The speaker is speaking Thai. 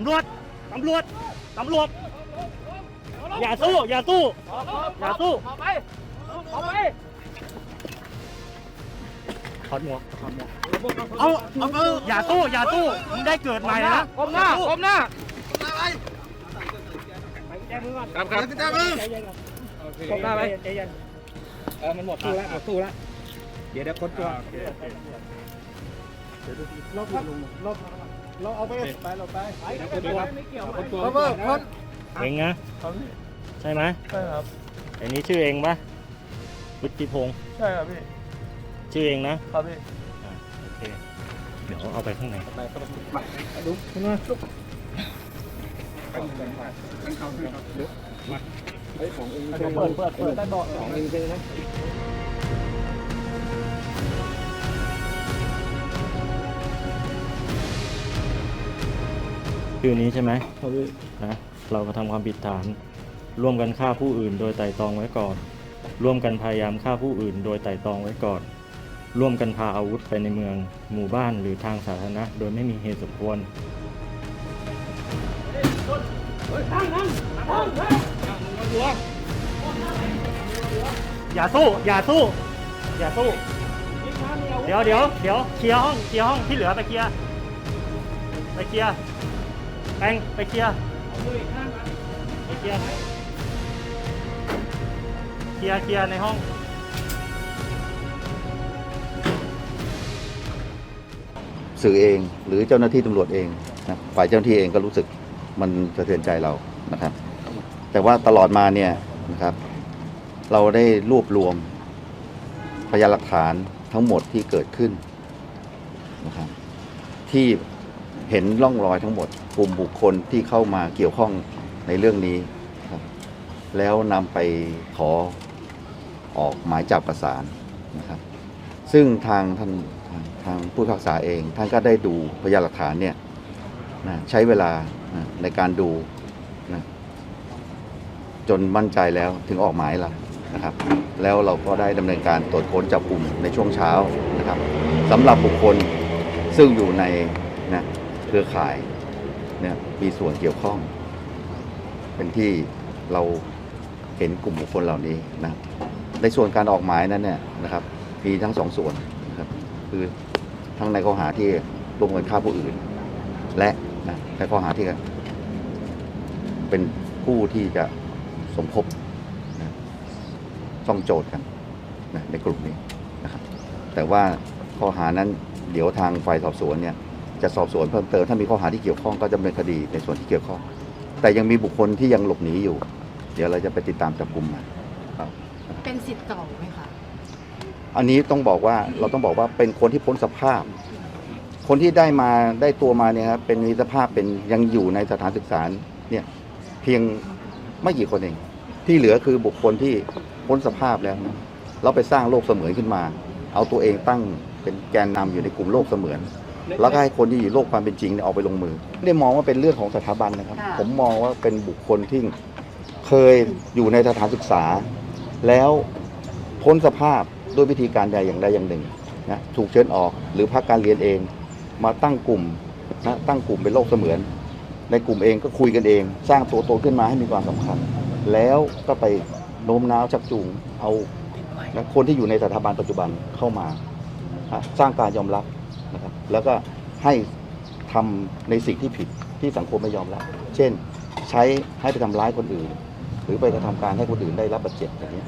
ตำรวจ ตำรวจ ตำรวจ อย่าสู้ อย่าสู้ อย่าสู้ขอไปขอไปถอดหมวกถอดหมวกเอาเอาเอาอย่าสู้ อย่าสู้ มึงได้เกิดใหม่นะก้มหน้าก้มหน้าครับครับก้มหน้าไปใจเย็นเออมันหมดตู้แล้วหมดตู้แล้ว เดี๋ยวเดี๋ยวคนตัวเราเอาไปไปเราไปคนตัวคนตัวเบอร์คนเองนะใช่ไหมใช่ครับไอ้นี้ชื่อเองปะวุฒิพงศ์ใช่ครับพี่ชื่อเองนะครับพี่อ่าโอเคเดี๋ยวเอาไปข้างในไปเข้าไปดูขึ้นมาลุกกันเข้าครับลุกมาไอ้ของเองเปิดเปิดเปิดได้เบาะของเองใช่ไหม ชื่อนี้ใช่ไหมครับพี่นะเราก็ทำความผิดฐาน ร่วมกันฆ่าผู้อื่นโดยไตร่ตรองไว้ก่อน ร่วมกันพยายามฆ่าผู้อื่นโดยไตร่ตรองไว้ก่อน ร่วมกันพาอาวุธไปในเมือง หมู่บ้านหรือทางสาธารณะ โดยไม่มีเหตุสมควร อย่าสู้ อย่าสู้ อย่าสู้ เดี๋ยวเดี๋ยวเดี๋ยวเคลียร์ห้องเคลียร์ห้องที่เหลือไปเคลียร์ไปเคลียร์ แปงไปเคลียร์ไปเคลียร์เคลียร์เคลียร์ในห้อง สื่อเองหรือเจ้าหน้าที่ตำรวจเองนะฝ่ายเจ้าหน้าที่เองก็รู้สึกมันสะเทือนใจเรานะครับ แต่ว่าตลอดมาเนี่ยนะครับ เราได้รวบรวมพยานหลักฐานทั้งหมดที่เกิดขึ้นนะครับที่ เห็นร่องรอยทั้งหมดกลุ่มบุคคลที่เข้ามาเกี่ยวข้องในเรื่องนี้ครับแล้วนำไปขอออกหมายจับประสานนะครับ ซึ่งทางท่านทางทางผู้พิพากษาเอง ท่านก็ได้ดูพยานหลักฐานเนี่ยนะใช้เวลานะในการดูนะจนมั่นใจแล้วถึงออกหมายละนะครับ แล้วเราก็ได้ดำเนินการตรวจค้นจับกลุ่มในช่วงเช้านะครับสำหรับบุคคลซึ่งอยู่ในนะ เครือข่ายเนี่ยมีส่วนเกี่ยวข้อง เป็นที่เราเห็นกลุ่มบุคคลเหล่านี้นะในส่วนการออกหมายนั้นเนี่ยนะครับ มีทั้งสองส่วนนะครับคือทั้งในข้อหาที่ร่วมกันฆ่าผู้อื่น และนะในข้อหาที่เป็นผู้ที่จะสมคบนะซ่องโจทย์กันนะในกลุ่มนี้นะครับแต่ว่าข้อหานั้นเดี๋ยวทางฝ่ายสอบสวนเนี่ย จะสอบสวนเพิ่มเติมถ้ามีข้อหาที่เกี่ยวข้องก็จะดำเนินคดีในส่วนที่เกี่ยวข้อง แต่ยังมีบุคคลที่ยังหลบหนีอยู่ เดี๋ยวเราจะไปติดตามจับกลุ่มมาครับเป็นสิทธิ์เก่าไหมคะอันนี้ต้องบอกว่าเราต้องบอกว่าเป็นคนที่พ้นสภาพ คนที่ได้มาได้ตัวมาเนี่ยครับเป็นมีสภาพเป็นยังอยู่ในสถานศึกษาเนี่ยเพียงไม่กี่คนเอง ที่เหลือคือบุคคลที่พ้นสภาพแล้วนะเราไปสร้างโลกเสมือนขึ้นมา เอาตัวเองตั้งเป็นแกนนำอยู่ในกลุ่มโลกเสมือน แล้วก็ให้คนที่อยู่โลกความเป็นจริงเนี่ยออกไปลงมือไม่ได้มองว่าเป็นเรื่องของสถาบันนะครับ ค่ะ ผมมองว่าเป็นบุคคลที่เคยอยู่ในสถานศึกษา แล้วพ้นสภาพด้วยวิธีการใดอย่างใดอย่างหนึ่งนะถูกเชิญออกหรือพักการเรียนเอง มาตั้งกลุ่มนะตั้งกลุ่มเป็นโลกเสมือน ในกลุ่มเองก็คุยกันเอง สร้างตัวตนขึ้นมาให้มีความสำคัญ แล้วก็ไปโน้มน้าวชักจูงเอานะคนที่อยู่ในสถาบันปัจจุบันเข้ามานะสร้างการยอมรับ นะครับแล้วก็ให้ทำในสิ่งที่ผิดที่สังคมไม่ยอมรับ เช่น ใช้ให้ไปทำร้ายคนอื่น หรือไปกระทำการให้คนอื่นได้รับบาดเจ็บอย่างนี้